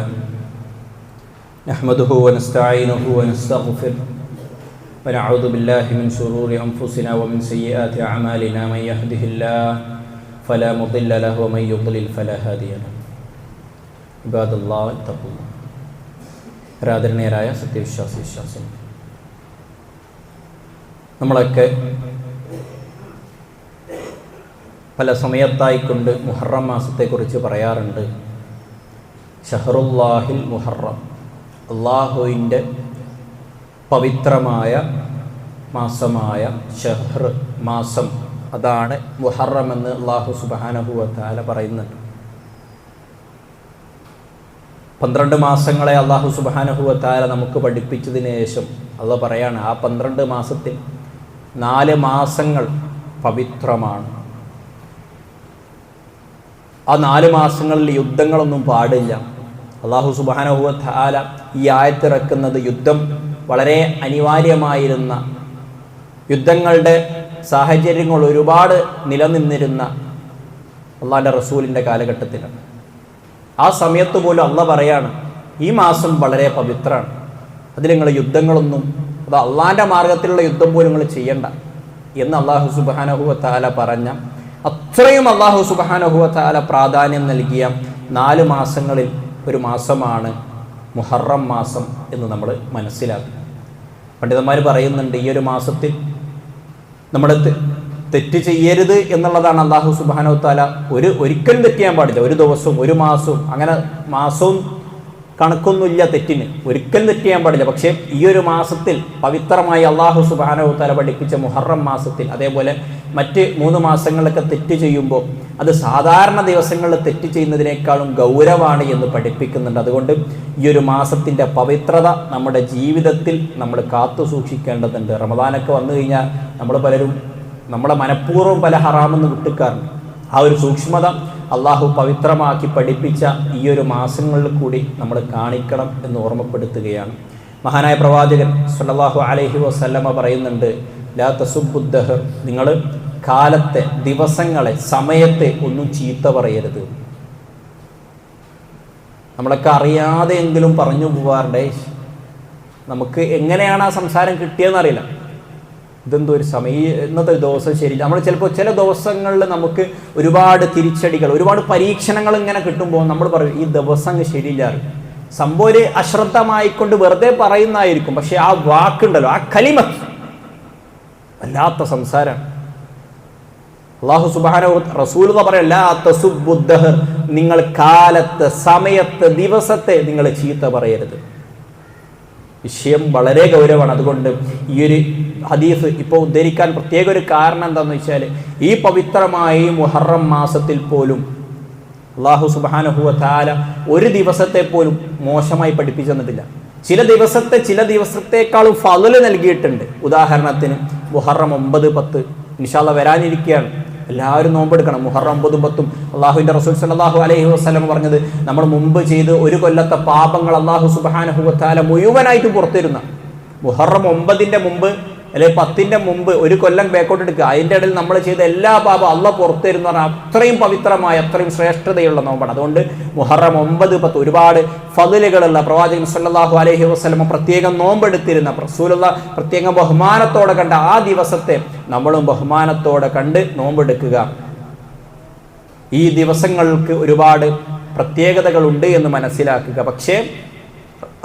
نحمده ونستعينه ونستغفره ونعوذ بالله من شرور أنفسنا ومن سيئات أعمالنا من يهده الله فلا مضل له ومن يضلل فلا هادي له عباد الله اتقوا الله ആരാധനീയരായ സത്യവിശ്വാസി വിശ്വാസം നമ്മളൊക്കെ പല സമയത്തായിക്കൊണ്ട് മുഹറം മാസത്തെക്കുറിച്ച് പറയാറുണ്ട് ഷഹറുല്ലാഹിൽ മുഹറം അള്ളാഹുവിൻ്റെ പവിത്രമായ മാസമായ ഷഹർ മാസം. അതാണ് മുഹറം എന്ന് അള്ളാഹു സുബാനഹുവത്താല പറയുന്നുണ്ട് പന്ത്രണ്ട് മാസങ്ങളെ അള്ളാഹു സുബാനഹുവത്താല നമുക്ക് പഠിപ്പിച്ചതിന് ശേഷം അള്ള പറയാണ് ആ പന്ത്രണ്ട് മാസത്തിൽ നാല് മാസങ്ങൾ പവിത്രമാണ്. ആ നാല് മാസങ്ങളിൽ യുദ്ധങ്ങളൊന്നും പാടില്ല. അള്ളാഹു സുബാനഹുവത്താല ഈ ആയത്തിറക്കുന്നത് യുദ്ധം വളരെ അനിവാര്യമായിരുന്ന യുദ്ധങ്ങളുടെ സാഹചര്യങ്ങൾ ഒരുപാട് നിലനിന്നിരുന്ന അള്ളാന്റെ റസൂലിന്റെ കാലഘട്ടത്തിലാണ്. ആ സമയത്ത് പോലും അള്ള പറയാണ് ഈ മാസം വളരെ പവിത്രമാണ്. അതിൽ നിങ്ങൾ യുദ്ധങ്ങളൊന്നും അത് അള്ളാന്റെ മാർഗത്തിലുള്ള യുദ്ധം പോലും നിങ്ങൾ ചെയ്യണ്ട എന്ന് അള്ളാഹു സുബാനഹുവ താല പറഞ്ഞ അത്രയും അള്ളാഹു സുബാനഹുവ താല പ്രാധാന്യം നൽകിയ നാല് മാസങ്ങളിൽ ഒരു മാസമാണ് മുഹറം മാസം എന്ന് നമ്മൾ മനസ്സിലാക്കും. പണ്ഡിതന്മാർ പറയുന്നുണ്ട് ഈ ഒരു മാസത്തിൽ നമ്മൾ തെറ്റ് ചെയ്യരുത് എന്നുള്ളതാണ് അള്ളാഹു സുബാനോ താല ഒരു ഒരിക്കലും തെറ്റ് ചെയ്യാൻ പാടില്ല. ഒരു ദിവസവും ഒരു മാസവും അങ്ങനെ മാസവും കണക്കൊന്നുമില്ല തെറ്റിന്. ഒരിക്കലും തെറ്റ് ചെയ്യാൻ പാടില്ല. പക്ഷേ ഈ ഒരു മാസത്തിൽ പവിത്രമായി അള്ളാഹു സുബാനോ താല പഠിപ്പിച്ച മുഹറം മാസത്തിൽ അതേപോലെ മറ്റ് മൂന്ന് മാസങ്ങളിലൊക്കെ തെറ്റ് ചെയ്യുമ്പോൾ അത് സാധാരണ ദിവസങ്ങളിൽ തെറ്റ് ചെയ്യുന്നതിനേക്കാളും ഗൗരവമാണ് എന്ന് പഠിപ്പിക്കുന്നുണ്ട്. അതുകൊണ്ട് ഈ ഒരു മാസത്തിന്റെ പവിത്രത നമ്മുടെ ജീവിതത്തിൽ നമ്മൾ കാത്തു സൂക്ഷിക്കേണ്ടതുണ്ട്. റമദാനൊക്കെ വന്നു കഴിഞ്ഞാൽ നമ്മൾ പലരും നമ്മളെ മനഃപൂർവം പല ഹറാമെന്ന് വിട്ടുക്കാറുണ്ട് ആ ഒരു സൂക്ഷ്മത അള്ളാഹു പവിത്രമാക്കി പഠിപ്പിച്ച ഈ ഒരു മാസങ്ങളിൽ കൂടി നമ്മൾ കാണിക്കണം എന്ന് ഓർമ്മപ്പെടുത്തുകയാണ്. മഹാനായ പ്രവാചകൻ സല്ലാഹു അലഹി വസല്ലമ പറയുന്നുണ്ട് ലാ തസുബുദ്ദഹർ നിങ്ങൾ കാലത്തെ ദിവസങ്ങളെ സമയത്തെ ഒന്നും ചീത്ത പറയരുത്. നമ്മളൊക്കെ അറിയാതെ എങ്കിലും പറഞ്ഞു പോവാറുണ്ട്. നമുക്ക് എങ്ങനെയാണ് ആ സംസാരം കിട്ടിയതെന്നറിയില്ല ഇതെന്തോ ഒരു സമയം ഇന്നത്തെ ദിവസം ശരി. നമ്മൾ ചിലപ്പോൾ ചില ദിവസങ്ങളിൽ നമുക്ക് ഒരുപാട് തിരിച്ചടികൾ ഒരുപാട് പരീക്ഷണങ്ങൾ ഇങ്ങനെ കിട്ടുമ്പോൾ നമ്മൾ പറയും ഈ ദിവസം ശരിയില്ലാറ്. സംഭവം ഒരു അശ്രദ്ധമായിക്കൊണ്ട് വെറുതെ പറയുന്നതായിരിക്കും. പക്ഷെ ആ വാക്കുണ്ടല്ലോ ആ കലിമ വല്ലാത്ത സംസാരം അള്ളാഹു സുബാന റസൂൽ പറയല്ല നിങ്ങൾ കാലത്ത് സമയത്ത് ദിവസത്തെ നിങ്ങൾ ചീത്ത പറയരുത്. വിഷയം വളരെ ഗൗരവമാണ്. അതുകൊണ്ട് ഈ ഒരു ഹദീസ് ഇപ്പോൾ ഉദ്ധരിക്കാൻ പ്രത്യേക ഒരു കാരണം എന്താണെന്ന് വെച്ചാൽ ഈ പവിത്രമായ മുഹറം മാസത്തിൽ പോലും അള്ളാഹു സുബാനഹുവ താല ഒരു ദിവസത്തെ പോലും മോശമായി പഠിപ്പിച്ചു തന്നിട്ടില്ല. ചില ദിവസത്തെ ചില ദിവസത്തെക്കാളും ഫതൽ നൽകിയിട്ടുണ്ട്. ഉദാഹരണത്തിന് മുഹറം ഒമ്പത് പത്ത് ഇൻഷാല്ല വരാനിരിക്കുകയാണ്. എല്ലാവരും നോമ്പെടുക്കണം. മുഹറം ഒമ്പതും പത്തും. അള്ളാഹുവിന്റെ റസൂൽ സല്ലാഹു അലൈഹി വസ്ലം പറഞ്ഞത് നമ്മൾ മുമ്പ് ചെയ്ത് ഒരു കൊല്ലത്തെ പാപങ്ങൾ അള്ളാഹു സുബാനഹുവത്താല മുഴുവനായിട്ട് പുറത്തിരുന്ന മുഹറം ഒമ്പതിന്റെ മുമ്പ് അല്ലെ പത്തിന്റെ മുമ്പ് ഒരു കൊല്ലം ബേക്കോട്ട് എടുക്കുക. അതിന്റെ ഇടയിൽ നമ്മൾ ചെയ്ത എല്ലാ പാപം അള്ള പുറത്തുതരുന്ന പറഞ്ഞാൽ അത്രയും പവിത്രമായ അത്രയും ശ്രേഷ്ഠതയുള്ള നോമ്പാണ്. അതുകൊണ്ട് മുഹറം ഒമ്പത് പത്ത് ഒരുപാട് ഫതിലുകളുള്ള പ്രവാചകൻ സല്ലാഹു അലഹി വസ്ലമ പ്രത്യേകം നോമ്പെടുത്തിരുന്ന പ്രസൂലുള്ള പ്രത്യേകം ബഹുമാനത്തോടെ കണ്ട ആ ദിവസത്തെ നമ്മളും ബഹുമാനത്തോടെ കണ്ട് നോമ്പെടുക്കുക. ഈ ദിവസങ്ങൾക്ക് ഒരുപാട് പ്രത്യേകതകളുണ്ട് എന്ന് മനസ്സിലാക്കുക. പക്ഷേ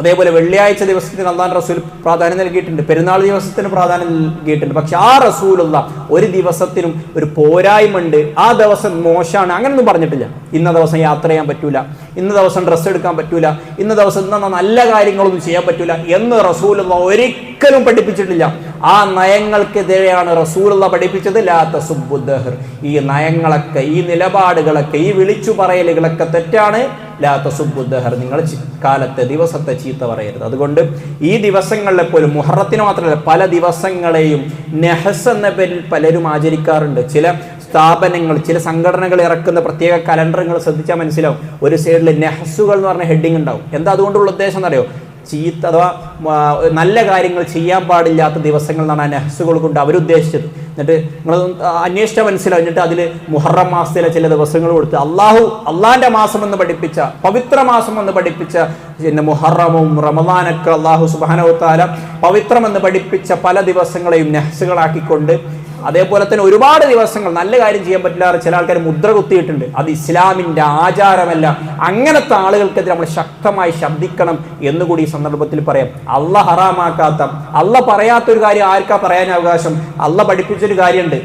അതേപോലെ വെള്ളിയാഴ്ച ദിവസത്തിന് അള്ളാൻ റസൂൽ പ്രാധാന്യം നൽകിയിട്ടുണ്ട്. പെരുന്നാൾ ദിവസത്തിന് പ്രാധാന്യം നൽകിയിട്ടുണ്ട്. പക്ഷെ ആ റസൂലുള്ള ഒരു ദിവസത്തിനും ഒരു പോരായ്മ ആ ദിവസം മോശമാണ്. അങ്ങനൊന്നും പറഞ്ഞിട്ടില്ല. ഇന്ന ദിവസം യാത്ര ചെയ്യാൻ പറ്റൂല. ഇന്ന ദിവസം ഡ്രസ്സ് എടുക്കാൻ പറ്റൂല. ഇന്ന ദിവസം ഇന്ന നല്ല കാര്യങ്ങളൊന്നും ചെയ്യാൻ പറ്റൂല എന്ന് റസൂലുള്ള ഒരിക്കലും പഠിപ്പിച്ചിട്ടില്ല. ആ നയങ്ങൾക്കെതിരെയാണ് റസൂലുള്ള പഠിപ്പിച്ചത്. ലാത്ത സുബുദ്ദഹർ ഈ നയങ്ങളൊക്കെ ഈ നിലപാടുകളൊക്കെ ഈ വിളിച്ചു പറയലുകളൊക്കെ തെറ്റാണ്. ലാത്ത സുബുദ്ദഹർ നിങ്ങൾ കാലത്തെ ദിവസത്തെ ചീത്ത പറയരുത്. അതുകൊണ്ട് ഈ ദിവസങ്ങളിലെ പോലും മുഹറത്തിന് മാത്രമല്ല പല ദിവസങ്ങളെയും നെഹസ് എന്ന പേരിൽ പലരും ആചരിക്കാറുണ്ട്. ചില സ്ഥാപനങ്ങൾ ചില സംഘടനകൾ ഇറക്കുന്ന പ്രത്യേക കലണ്ടറുകൾ ശ്രദ്ധിച്ചാൽ മനസ്സിലാവും. ഒരു സൈഡിൽ നെഹസുകൾ എന്ന് പറഞ്ഞ ഹെഡിങ് ഉണ്ടാവും. എന്താ അതുകൊണ്ടുള്ള ഉദ്ദേശം എന്നറിയോ? ചീത്ത അഥവാ നല്ല കാര്യങ്ങൾ ചെയ്യാൻ പാടില്ലാത്ത ദിവസങ്ങൾ എന്നാണ് ആ നെഹ്സുകൾ കൊണ്ട് അവരുദ്ദേശിച്ചത്. എന്നിട്ട് നിങ്ങൾ അന്വേഷിച്ച മനസ്സിലാവും. എന്നിട്ട് അതിൽ മുഹറം മാസത്തിലെ ചില ദിവസങ്ങൾ കൊടുത്ത് അള്ളാഹു അള്ളാഹിന്റെ മാസം എന്ന് പഠിപ്പിച്ച പവിത്ര മാസം എന്ന് പഠിപ്പിച്ച പിന്നെ മുഹറമും റമദാനൊക്കെ അള്ളാഹു സുബാനവത്താല പവിത്രമെന്ന് പഠിപ്പിച്ച പല ദിവസങ്ങളെയും നെഹ്സുകളാക്കിക്കൊണ്ട് അതേപോലെ തന്നെ ഒരുപാട് ദിവസങ്ങൾ നല്ല കാര്യം ചെയ്യാൻ പറ്റില്ല ചില ആൾക്കാർ മുദ്ര കുത്തിയിട്ടുണ്ട്. അത് ഇസ്ലാമിന്റെ ആചാരമല്ല. അങ്ങനത്തെ ആളുകൾക്കെതിരെ നമ്മൾ ശക്തമായി ശബ്ദിക്കണം എന്നുകൂടി ഈ സന്ദർഭത്തിൽ പറയാം. അല്ല ഹറാമാക്കാത്ത അല്ല പറയാത്തൊരു കാര്യം ആർക്കാ പറയാൻ അവകാശം? അല്ല പഠിപ്പിച്ചൊരു കാര്യമുണ്ട്.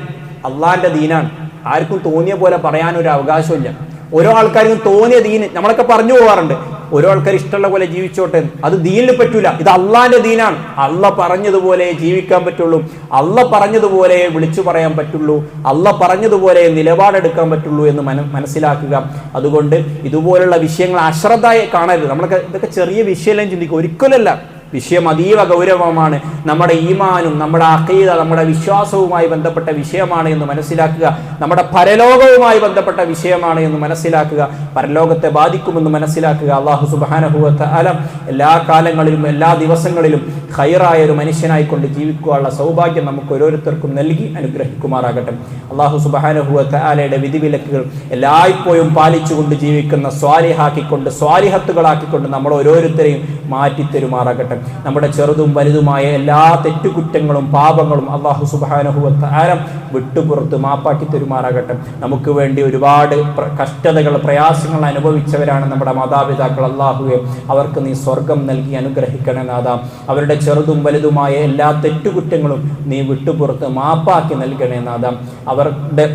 അള്ളാന്റെ ദീനാണ്. ആർക്കും തോന്നിയ പോലെ പറയാനൊരു അവകാശമില്ല. ഓരോ ആൾക്കാർക്കും തോന്നിയ ദീന് നമ്മളൊക്കെ പറഞ്ഞു പോകാറുണ്ട് ഓരോ ഇഷ്ടമുള്ള പോലെ ജീവിച്ചോട്ടെ അത് ദീനിന് പറ്റൂല. ഇത് അള്ളാന്റെ ദീനാണ്. അള്ള പറഞ്ഞതുപോലെ ജീവിക്കാൻ പറ്റുള്ളൂ. അള്ള പറഞ്ഞതുപോലെ വിളിച്ചു പറയാൻ പറ്റുള്ളൂ. അള്ള പറഞ്ഞതുപോലെ നിലപാടെടുക്കാൻ പറ്റുള്ളൂ എന്ന് മനസ്സിലാക്കുക. അതുകൊണ്ട് ഇതുപോലുള്ള വിഷയങ്ങൾ അശ്രദ്ധയെ കാണരുത്. നമ്മളൊക്കെ ഇതൊക്കെ ചെറിയ വിഷയമെല്ലാം ചിന്തിക്കുക. ഒരിക്കലല്ല വിഷയം അതീവ ഗൗരവമാണ്. നമ്മുടെ ഈമാനും നമ്മുടെ അക്കീത നമ്മുടെ വിശ്വാസവുമായി ബന്ധപ്പെട്ട വിഷയമാണ് എന്ന് മനസ്സിലാക്കുക. നമ്മുടെ പരലോകവുമായി ബന്ധപ്പെട്ട വിഷയമാണ് എന്ന് മനസ്സിലാക്കുക. പരലോകത്തെ ബാധിക്കുമെന്ന് മനസ്സിലാക്കുക. അള്ളാഹു സുബാനഹുവത്ത് അലം എല്ലാ കാലങ്ങളിലും എല്ലാ ദിവസങ്ങളിലും ഹൈറായ ഒരു മനുഷ്യനായിക്കൊണ്ട് ജീവിക്കുവാനുള്ള സൗഭാഗ്യം നമുക്ക് ഓരോരുത്തർക്കും നൽകി അനുഗ്രഹിക്കുമാറാകട്ടെ. അള്ളാഹു സുബാനഹുവത്ത് അലയുടെ വിധിവിലക്കുകൾ എല്ലായ്പ്പോഴും പാലിച്ചുകൊണ്ട് ജീവിക്കുന്ന സ്വാലിഹാക്കിക്കൊണ്ട് സ്വാലിഹത്തുകളാക്കിക്കൊണ്ട് നമ്മൾ ഓരോരുത്തരെയും മാറ്റിത്തരുമാറാകട്ടെ. നമ്മുടെ ചെറുതും വലുതുമായ എല്ലാ തെറ്റുകുറ്റങ്ങളും പാപങ്ങളും അള്ളാഹു സുബാനഹുവത്താരം വിട്ടുപുറത്ത് മാപ്പാക്കി തരുമാറാകട്ടെ. നമുക്ക് വേണ്ടി ഒരുപാട് കഷ്ടതകൾ പ്രയാസങ്ങൾ അനുഭവിച്ചവരാണ് നമ്മുടെ മാതാപിതാക്കൾ. അള്ളാഹുവെ അവർക്ക് നീ സ്വർഗം നൽകി അനുഗ്രഹിക്കണേ നാഥ. അവരുടെ ചെറുതും വലുതുമായ എല്ലാ തെറ്റുകുറ്റങ്ങളും നീ വിട്ടുപുറത്ത് മാപ്പാക്കി നൽകണേ നാഥ. അവരുടെ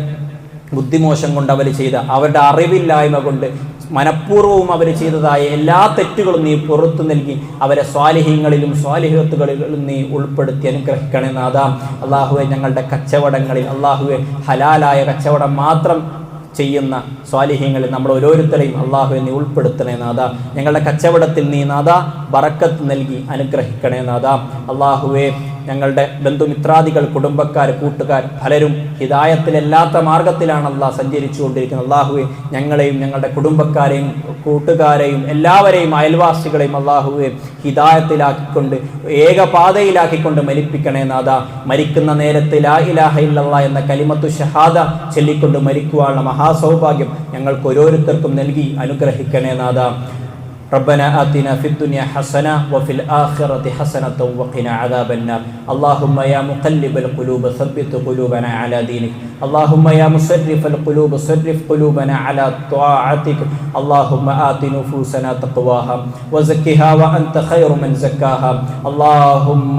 ബുദ്ധിമോശം കൊണ്ട് അവർ ചെയ്ത അവരുടെ അറിവില്ലായ്മ കൊണ്ട് മനഃപൂർവവും അവർ ചെയ്തതായ എല്ലാ തെറ്റുകളും നീ പുറത്തു നൽകി അവരെ സ്വാലിഹ്യങ്ങളിലും സ്വാലിഹത്തുകളിലും നീ ഉൾപ്പെടുത്തി അനുഗ്രഹിക്കണേ നാദാം അള്ളാഹുവെ ഞങ്ങളുടെ കച്ചവടങ്ങളിൽ അള്ളാഹുവെ ഹലാലായ കച്ചവടം മാത്രം ചെയ്യുന്ന സ്വാലിഹ്യങ്ങളിൽ നമ്മൾ ഓരോരുത്തരെയും അള്ളാഹുവെ നീ ഉൾപ്പെടുത്തണേ നാഥ. ഞങ്ങളുടെ കച്ചവടത്തിൽ നീ നാഥ ബറക്കത്ത് നൽകി അനുഗ്രഹിക്കണേ നാഥ. അള്ളാഹുവെ ഞങ്ങളുടെ ബന്ധുമിത്രാദികൾ കുടുംബക്കാർ കൂട്ടുകാർ പലരും ഹിതായത്തിലല്ലാത്ത മാർഗത്തിലാണ് അള്ളാഹ് സഞ്ചരിച്ചു കൊണ്ടിരിക്കുന്നത് അള്ളാഹുവെ ഞങ്ങളെയും ഞങ്ങളുടെ കുടുംബക്കാരെയും കൂട്ടുകാരെയും എല്ലാവരെയും അയൽവാസികളെയും അള്ളാഹുവെ ഹിതായത്തിലാക്കിക്കൊണ്ട് ഏകപാതയിലാക്കിക്കൊണ്ട് മരിപ്പിക്കണേ നാഥ. മരിക്കുന്ന നേരത്തെ ലാ ഇലാഹ ഇല്ലല്ലാ എന്ന കലിമത്തു ഷഹാദ ചൊല്ലിക്കൊണ്ട് മരിക്കുവാനുള്ള മഹാസൗഭാഗ്യം ഞങ്ങൾക്ക് ഓരോരുത്തർക്കും നൽകി അനുഗ്രഹിക്കണേ നാഥ. ربنا آتنا في الدنيا حسنة وفي الآخرة حسنة وقنا عذاب النار. اللهم يا مقلب القلوب ثبت قلوبنا على دينك. اللهم يا مصرف القلوب صرف قلوبنا على طاعتك. اللهم آت نفوسنا تقواها وزكها وأنت خير من زكاها. اللهم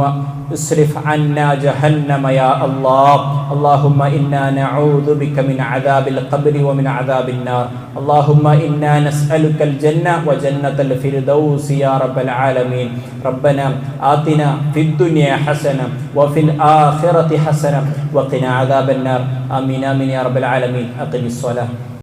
اصرف عنا جهنم يا الله. اللهم إنا نعوذ بك من عذاب القبر ومن عذاب النار. اللهم إنا نسألك الجنة وجنة الفردوس يا رب العالمين. ربنا آتنا في الدنيا حسنة وفي الآخرة حسنة وقنا عذاب النار. آمين آمين يا رب العالمين. أقم الصلاة.